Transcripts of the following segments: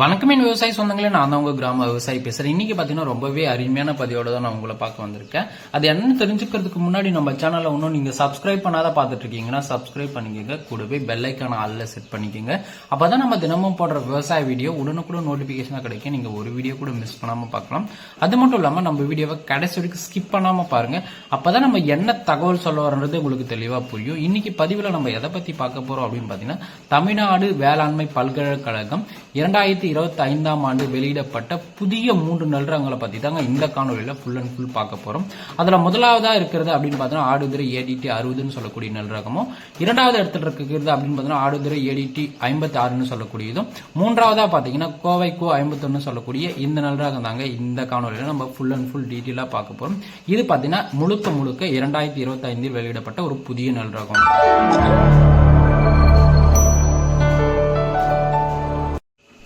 வணக்கமின் விவசாய சொந்தங்களே நான் தான் உங்க கிராம விவசாயி பேசுறேன். இன்னைக்கு பாத்தீங்கன்னா ரொம்பவே அருமையான பதிவோட தான் நான் உங்களை பார்க்க வந்திருக்கேன். அது என்னன்னு தெரிஞ்சுக்கிறதுக்கு முன்னாடி நம்ம சேனல்ல இன்னும் நீங்க சப்ஸ்கிரைப் பண்ணாத பார்த்துட்டு இருக்கீங்கன்னா சப்ஸ்கிரைப் பண்ணிக்கோங்க. கூடவே பெல்லைக்கான ஆளில் செட் பண்ணிக்கோங்க. அப்பதான் நம்ம தினமும் போடுற விவசாய வீடியோ உடனுக்குடன் நோட்டிபிகேஷனா கிடைக்கும். நீங்க ஒரு வீடியோ கூட மிஸ் பண்ணாம பார்க்கலாம். அது மட்டும் இல்லாம நம்ம வீடியோவை கடைசி வரைக்கும் ஸ்கிப் பண்ணாம பாருங்க. அப்பதான் நம்ம என்ன தகவல் சொல்ல வரன்றது உங்களுக்கு தெளிவா புரியும். இன்னைக்கு பதிவுல நம்ம எதை பத்தி பார்க்க போறோம் அப்படின்னு பாத்தீங்கன்னா தமிழ்நாடு வேளாண்மை பல்கலைக்கழகம் இரண்டாயிரத்தி இருபத்தி ஐந்தாம் ஆண்டு வெளியிடப்பட்ட புதிய மூன்று நல்ரகங்களை பத்தி தாங்க இந்த காணொலியில ஃபுல் அண்ட் ஃபுல் பார்க்க போறோம். அதுல முதலாவதா இருக்கிறது அப்படின்னு பார்த்தீங்கன்னா ஆடுதுறை ஏடிடி அறுபதுன்னு சொல்லக்கூடிய நல்ரகமும் இரண்டாவது இடத்துல இருக்கிறது அப்படின்னு பார்த்தீங்கன்னா ஆடுதுறை ஏடிடி ஐம்பத்தி ஆறுன்னு சொல்லக்கூடியதும் மூன்றாவதா பாத்தீங்கன்னா கோவை கோ ஐம்பத்தொன்னு சொல்லக்கூடிய இந்த நல்ரகம் தாங்க இந்த காணொலியில நம்ம ஃபுல் அண்ட் ஃபுல் டீட்டெயிலா பார்க்க போறோம். இது பாத்தீங்கன்னா முழுக்க முழுக்க இரண்டாயிரத்தி இருபத்தி ஐந்தில் வெளியிடப்பட்ட ஒரு புதிய நல்ரகம்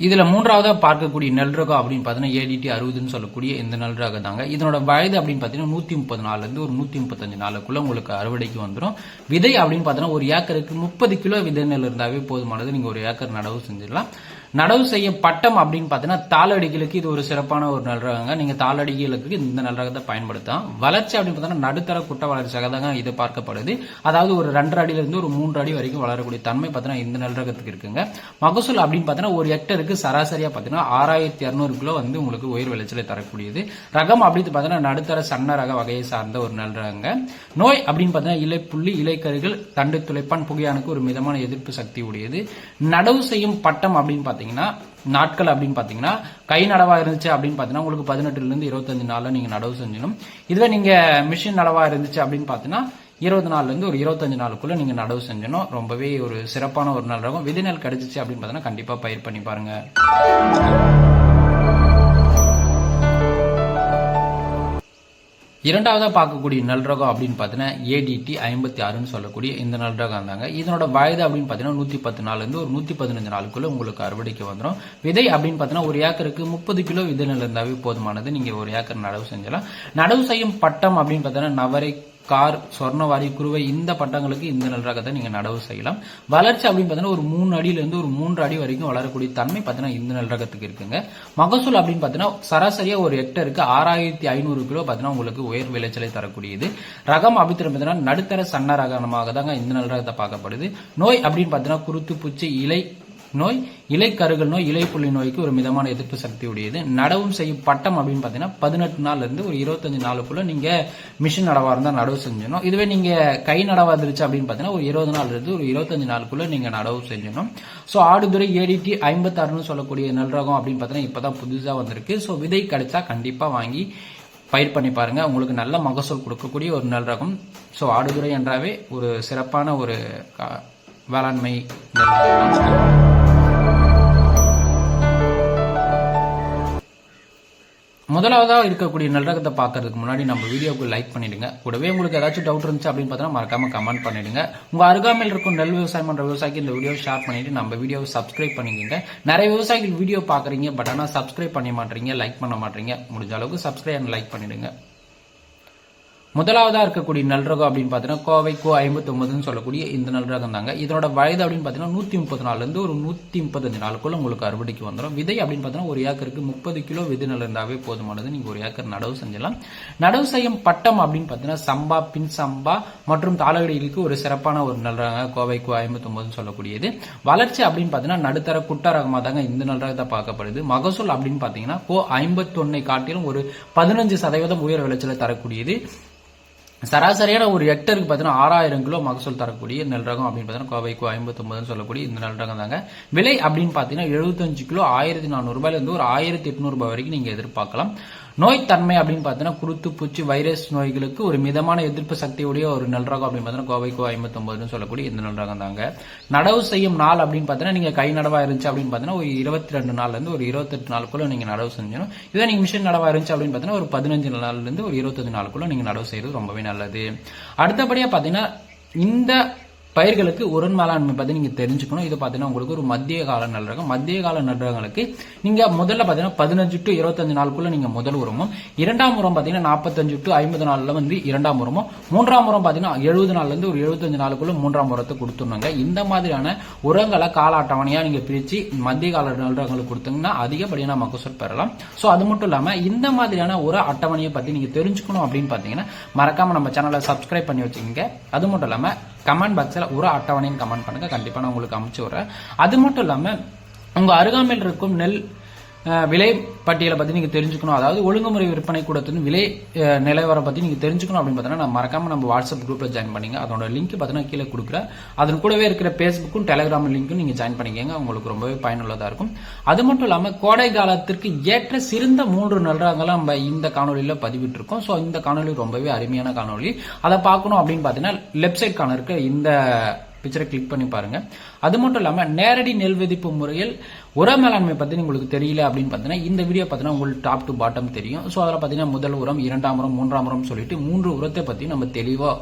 இதுல மூன்றாவதாக பார்க்கக்கூடிய நல் ரகம் அப்படின்னு பார்த்தீங்கன்னா ஏடிடி அறுபதுன்னு சொல்லக்கூடிய இந்த நல்ரகம் தாங்க. இதனோட வயது அப்படின்னு பாத்தீங்கன்னா நூத்தி முப்பது நாலுலேருந்து இருந்து ஒரு நூத்தி முப்பத்தஞ்சு நாளுக்குள்ளே உங்களுக்கு அறுவடைக்கு வந்துடும் விதை அப்படின்னு பார்த்தீங்கன்னா ஒரு ஏக்கருக்கு முப்பது கிலோ விதை நெல் இருந்தாவே போதுமானது. நீங்க ஒரு ஏக்கர் நடவு செஞ்சிடலாம். நடவு செய்ய பட்டம் அப்படின்னு பார்த்தீங்கன்னா தாளடிகளுக்கு இது ஒரு சிறப்பான ஒரு நெல் ரகங்க நீங்க தாளடிகளுக்கு இந்த நெல் ரகத்தை பயன்படுத்தலாம். வளர்ச்சி அப்படின்னு பார்த்தீங்கன்னா நடுத்தர குட்ட வளர்ச்சியாக தாங்க இது பார்க்கப்படுது. அதாவது ஒரு ரெண்டரை அடியில இருந்து ஒரு மூன்று அடி வரைக்கும் வளரக்கூடிய தன்மை பார்த்தீங்கன்னா இந்த நெல் ரகத்துக்கு இருக்குங்க. மகசூல் அப்படின்னு பார்த்தீங்கன்னா ஒரு ஹெக்டருக்கு சராசரியா பார்த்தீங்கன்னா ஆறாயிரத்தி இரநூறு கிலோ வந்து உங்களுக்கு உயிர் விளைச்சலை தரக்கூடியது. ரகம் அப்படின்னு பார்த்தீங்கன்னா நடுத்தர சன்ன ரக வகையை சார்ந்த ஒரு நெல் ரகங்க நோய் அப்படின்னு பார்த்தீங்கன்னா இலை புள்ளி இலைக்கருகள் தண்டு துளைப்பான் புகையானுக்கு ஒரு மிதமான எதிர்ப்பு சக்தி உடையது. நடவு செய்யும் பட்டம் அப்படின்னு பார்த்தீங்கன்னா நாட்கள் அப்படின்னு பார்த்தீங்கன்னா கை நடவா இருந்துச்சு அப்படின்னு பார்த்தீங்கன்னா உங்களுக்கு பதினெட்டுல இருந்து இருபத்தஞ்சு நாள்ல நீங்க நடவு செஞ்சிடணும் இதுவே நீங்க மிஷின் நடவா இருந்துச்சு அப்படின்னு பார்த்தீங்கன்னா இருபது நாள்ல இருந்து ஒரு இருபத்தஞ்சு நாளுக்குள்ள நீங்க நடவு செஞ்சணும் ரொம்பவே ஒரு சிறப்பான ஒரு நாள் இருக்கும். விதை நெல் கிடைச்சிச்சு அப்படின்னு பார்த்தீங்கன்னா கண்டிப்பா பயிர் பண்ணி பாருங்க. இரண்டாவதாக பார்க்கக்கூடிய நல் ரகம் அப்படின்னு பார்த்தீங்கன்னா ஏடிடி ஐம்பத்தி ஆறுன்னு சொல்லக்கூடிய இந்த நல் ரகம் இருந்தாங்க. இதனோட வயது அப்படின்னு பார்த்தீங்கன்னா நூற்றி பத்து நாள்லேருந்து ஒரு நூற்றி பதினஞ்சு நாளுக்குள்ளே உங்களுக்கு அறுவடைக்கு வந்துடும் விதை அப்படின்னு பார்த்தீங்கன்னா ஒரு ஏக்கருக்கு முப்பது கிலோ விதை நெல் இருந்தாவே போதுமானது. நீங்கள் ஒரு ஏக்கர் நடவு செஞ்சலாம். நடவு செய்யும் பட்டம் அப்படின்னு பார்த்தீங்கன்னா நவரை கார் சொர்ணவாரி குருவை இந்த பட்டங்களுக்கு இந்த நெல் ரகத்தை நீங்க நடவு செய்யலாம். வளர்ச்சி அப்படின்னு பார்த்தீங்கன்னா ஒரு மூணு அடியில இருந்து ஒரு மூன்று அடி வரைக்கும் வளரக்கூடிய தன்மை பார்த்தீங்கன்னா இந்த நெல் ரகத்துக்கு இருக்குங்க. மகசூல் அப்படின்னு பார்த்தீங்கன்னா சராசரியா ஒரு ஹெக்டருக்கு ஆறாயிரத்தி ஐநூறு கிலோ பார்த்தீங்கன்னா உங்களுக்கு உயர் விளைச்சலை தரக்கூடியது. ரகம் அப்படின்னு பார்த்தீங்கன்னா நடுத்தர சன்ன ரகமாக தாங்க இந்த நெல் ரகத்தை பார்க்கப்படுது. நோய் அப்படின்னு பார்த்தீங்கன்னா குருத்து பூச்சி இலை நோய் இலைக்கருகள் நோய் இலைப்புள்ளி நோய்க்கு ஒரு மிதமான எதிர்ப்பு சக்தி உடையது. நடவும் செய்யும் பட்டம் அப்படின்னு பார்த்தீங்கன்னா பதினெட்டு நாள்ல இருந்து ஒரு இருபத்தஞ்சு நாளுக்குள்ள நீங்க மிஷின் நடவா இருந்தால் நடவு செஞ்சிடணும். இதுவே நீங்க கை நடவா இருந்துச்சு அப்படின்னு பார்த்தீங்கன்னா ஒரு இருபது நாள் இருந்து ஒரு இருபத்தஞ்சு நாளுக்குள்ள நீங்க நடவு செஞ்சிடணும். ஸோ ஆடுதுறை ஏடிடி ஐம்பத்தாறுன்னு சொல்லக்கூடிய நல்ரகம் அப்படின்னு பார்த்தீங்கன்னா இப்பதான் புதுசாக வந்திருக்கு. ஸோ விதை கிடைச்சா கண்டிப்பா வாங்கி பயிர் பண்ணி பாருங்க. உங்களுக்கு நல்ல மகசூல் கொடுக்கக்கூடிய ஒரு நல் ரகம். ஸோ ஆடுதுறை என்றாவே ஒரு சிறப்பான ஒரு கா- வேளாண்மை முதலாவதாக இருக்கக்கூடிய நல்லரகத்தை பார்க்கறதுக்கு முன்னாடி நம்ம வீடியோக்கு லைக் பண்ணிடுங்க. கூடவே உங்களுக்கு ஏதாச்சும் டவுட் இருந்துச்சு அப்படின்னு பார்த்தா மறக்காம கமெண்ட் பண்ணிடுங்க. உங்க அருகாமையில் இருக்கும் நெல் விவசாயம் பண்ற விவசாயிக்கு இந்த வீடியோ ஷேர் பண்ணிட்டு நம்ம வீடியோவை சப்ஸ்கிரைப் பண்ணிக்கோங்க. நிறைய விவசாயிகள் வீடியோ பாக்குறீங்க பட் ஆனால் சப்ஸ்கிரைப் பண்ண மாட்டீங்க லைக் பண்ண மாட்டீங்க. முடிஞ்ச அளவுக்கு சப்ஸ்கிரைப் அண்ட் லைக் பண்ணிடுங்க. முதலாவதாக இருக்கக்கூடிய நல்ரகம் அப்படின்னு பார்த்தீங்கன்னா கோவை கோ ஐம்பத்தொம்பதுன்னு சொல்லக்கூடிய இந்த நல்ரகம் தாங்க. இதனோட வயது அப்படின்னு பார்த்தீங்கன்னா நூற்றி முப்பது நாள்லேருந்து ஒரு நூற்றி முப்பத்தஞ்சு நாளுக்குள்ள உங்களுக்கு அறுவடைக்கு வந்துடும் விதை அப்படின்னு பார்த்தீங்கன்னா ஒரு ஏக்கருக்கு முப்பது கிலோ விதை நெல் இருந்தாவே போதுமானது. நீங்கள் ஒரு ஏக்கர் நடவு செஞ்சலாம். நடவு செய்யும் பட்டம் அப்படின்னு பார்த்தீங்கன்னா சம்பா பின் சம்பா மற்றும் தாளகடிகளுக்கு ஒரு சிறப்பான ஒரு நல்ரகம் கோவை கோ ஐம்பத்தொம்பதுன்னு சொல்லக்கூடியது. வளர்ச்சி அப்படின்னு பார்த்தீங்கன்னா நடுத்தர குட்ட ரகமாக தாங்க இந்த நல்ரகத்தை பார்க்கப்படுது. மகசூல் அப்படின்னு பார்த்தீங்கன்னா கோ ஐம்பத்தொன்னை காட்டிலும் ஒரு பதினஞ்சு சதவீதம் உயர் விளைச்சலை தரக்கூடியது. சராசரியான ஒரு ஹெக்டருக்கு பார்த்தீங்கன்னா ஆறாயிரம் கிலோ மகசூல் தரக்கூடிய நெல் ரகம் அப்படின்னு பார்த்தீங்கன்னா கோவைக்கு ஐம்பத்தொன்பதுன்னு சொல்லக்கூடிய இந்த நெல் ரகம் தாங்க. விலை அப்படின்னு பார்த்தீங்கன்னா எழுபத்தஞ்சு கிலோ ஆயிரத்தி நானூறு இருந்து ஒரு ஆயிரத்தி எட்நூறுபா ரூபாய் வரைக்கும் நீங்க எதிர்பார்க்கலாம். நோய் தன்மை அப்படின்னு பார்த்தீங்கன்னா குருத்து பூச்சி வைரஸ் நோய்களுக்கு ஒரு மிதமான எதிர்ப்பு சக்தியுடைய ஒரு நெல் ரகம் அப்படின்னு பார்த்தீங்கன்னா கோவைக்கு ஐம்பத்தொன்பதுன்னு சொல்லக்கூடிய இந்த நெல் ரகம் தாங்க. நடவு செய்யும் நாள் அப்படின்னு பார்த்தீங்கன்னா நீங்க கை நடவா இருந்துச்சு அப்படின்னு பார்த்தீங்கன்னா ஒரு இருபத்தி ரெண்டு நாள்ல இருந்து ஒரு இருபத்தெட்டு நாளுக்குள்ள நீங்க நடவு செஞ்சணும் இதே நீங்க மிஷின் நடவா இருந்துச்சு அப்படின்னு பார்த்தீங்கன்னா ஒரு பதினஞ்சு நாள்ல இருந்து ஒரு இருபத்தஞ்சு நாளுக்குள்ள நீங்க நடவு செய்யறது ரொம்பவே நல்லது. அடுத்தபடியா பார்த்தீங்கன்னா இந்த பயிர்களுக்கு உரன் மேலாண்மை பத்தி நீங்க தெரிஞ்சுக்கணும். இது பாத்தீங்கன்னா உங்களுக்கு ஒரு மத்திய கால நல்லரகம் மத்திய கால நல்லரகங்களுக்கு நீங்கள் நீங்க முதல்ல பாத்தீங்கன்னா பதினஞ்சு டு இருபத்தஞ்சு நாளுக்குள்ள நீங்க முதல் உரமும் இரண்டாம் உரம் பாத்தீங்கன்னா நாற்பத்தஞ்சு டு ஐம்பது நாள்ல வந்து இரண்டாம் உரமும் மூன்றாம் உரம் பாத்தீங்கன்னா எழுபது நாள்ல இருந்து ஒரு எழுபத்தஞ்சு நாளுக்குள்ள மூன்றாம் உரத்தை கொடுத்துருந்தாங்க இந்த மாதிரியான உரங்களை கால அட்டவணையா நீங்க பிரிச்சு மத்திய கால நல்லரகங்களுக்கு கொடுத்தீங்கன்னா அதிகப்படியான மகசூல் பெறலாம். சோ அது மட்டும் இல்லாம இந்த மாதிரியான உர அட்டவணையை பத்தி நீங்க தெரிஞ்சுக்கணும் அப்படின்னு பாத்தீங்கன்னா மறக்காம நம்ம சேனலை சப்ஸ்கிரைப் பண்ணி வச்சுக்கோங்க. அது மட்டும் இல்லாம கமெண்ட் பாக்ஸில் ஒரு அட்டவணைன்னு கமெண்ட் பண்ணுங்கள் கண்டிப்பாக நான் உங்களுக்கு அமுச்சு விட்றேன். அது மட்டும் இல்லாமல் உங்கள் அருகாமையில் இருக்கும் நெல் விலை பட்டியலை பத்தி நீங்க தெரிஞ்சுக்கணும். அதாவது ஒழுங்குமுறை விற்பனை கூடத்தின் விலை நிலவரம் பத்தி நீங்க தெரிஞ்சுக்கணும் அப்படின்னு பார்த்தீங்கன்னா நான் மறக்காமல் நம்ம வாட்ஸ்அப் குரூப்ல ஜாயின் பண்ணிங்க. அதோட லிங்க் பார்த்தீங்கன்னா கீழே கொடுக்குறேன். அதன் கூடவே இருக்கிற ஃபேஸ்புக்கும் டெலிகிராம் லிங்க்கும் நீங்க ஜாயின் பண்ணிக்கங்க. உங்களுக்கு ரொம்பவே பயனுள்ளதா இருக்கும். அது மட்டும் இல்லாம கோடை காலத்திற்கு ஏற்ற சிறந்த மூன்று நல்றாங்களை நம்ம இந்த காணொலியில பதிவிட்டிருக்கோம். ஸோ இந்த காணொலி ரொம்பவே அருமையான காணொலி அதை பார்க்கணும் அப்படின்னு பார்த்தீங்கன்னா லெஃப்ட் சைட் காண இருக்க இந்த பிக்சரை கிளிக் பண்ணி பாருங்க. அது மட்டும் இல்லாம நேரடி நெல் விதிப்பு முறையில் உர மேலாண்மை பத்தி உங்களுக்கு தெரியல அப்படின்னு பார்த்தீங்கன்னா இந்த வீடியோ பார்த்தீங்கன்னா உங்களுக்கு டாப் டு பாட்டம் தெரியும். ஸோ அதில் பார்த்தீங்கன்னா முதல் உரம் இரண்டாம் உரம் மூன்றாம் உரம் சொல்லிட்டு மூன்று உரத்தை பத்தி நம்ம தெளிவா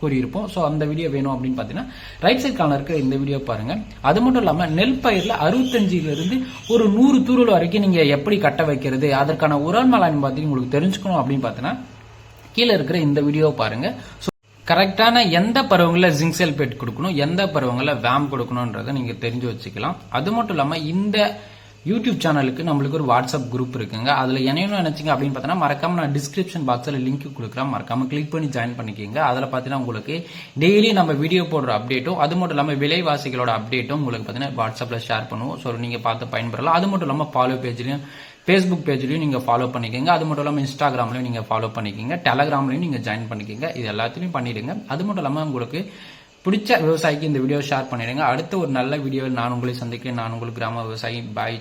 கூறியிருப்போம். ஸோ அந்த வீடியோ வேணும் அப்படின்னு பார்த்தீங்கன்னா ரைட் சைட் கார்னர் இருக்கிற இந்த வீடியோ பாருங்க. அது மட்டும் இல்லாமல் நெல் பயிரில் அறுபத்தஞ்சில இருந்து ஒரு நூறு தூரல் வரைக்கும் நீங்க எப்படி கட்ட வைக்கிறது அதற்கான உரம் மேலாண்மை பார்த்தீங்கன்னா உங்களுக்கு தெரிஞ்சுக்கணும் அப்படின்னு பார்த்தீங்கன்னா கீழே இருக்கிற இந்த வீடியோ பாருங்க. ஸோ கரெக்டான எந்த பருவங்களில் ஜிங்க் செல்பேட் கொடுக்கணும் எந்த பருவங்களில் வேம் கொடுக்கணுன்றதை நீங்கள் தெரிஞ்சு வச்சுக்கலாம். அது மட்டும் இல்லாமல் இந்த யூடியூப் சேனலுக்கு நம்மளுக்கு ஒரு வாட்ஸ்அப் குரூப் இருக்குங்க. அதில் என்னென்ன நினைச்சீங்க அப்படின்னு பார்த்தீங்கன்னா மறக்காம நான் டிஸ்கிரிப்ஷன் பாக்ஸில் லிங்க் கொடுக்குறேன். மறக்காம கிளிக் பண்ணி ஜாயின் பண்ணிக்கோங்க. அதில் பார்த்தீங்கன்னா உங்களுக்கு டெய்லி நம்ம வீடியோ போடுற அப்டேட்டும் அது மட்டும் இல்லாமல் விலைவாசிகளோட அப்டேட்டும் உங்களுக்கு பார்த்தீங்கன்னா வாட்ஸ்அப்பில் ஷேர் பண்ணுவோம். ஸோ நீங்கள் பார்த்து பயன்பெறலாம். அது மட்டும் இல்லாமல் ஃபாலோ பேஜ்லையும் ஃபேஸ்புக் பேஜ்லையும் நீங்கள் ஃபாலோ பண்ணிக்கோங்க. அது மட்டும் இல்லாமல் இன்ஸ்டாகிராம்லையும் நீங்கள் ஃபாலோ பண்ணிக்கோங்க. டெலகிராம்லையும் நீங்கள் ஜாயின் பண்ணிக்கோங்க. இது எல்லாத்துலையும் பண்ணிடுங்க. அது மட்டும் இல்லாமல் உங்களுக்கு பிடிச்ச விவசாயிக்கு இந்த வீடியோ ஷேர் பண்ணிடுங்க. அடுத்த ஒரு நல்ல வீடியோவில் நான் உங்களை சந்திக்கிறேன். நான் உங்களுக்கு கிராம விவசாயி. பாய்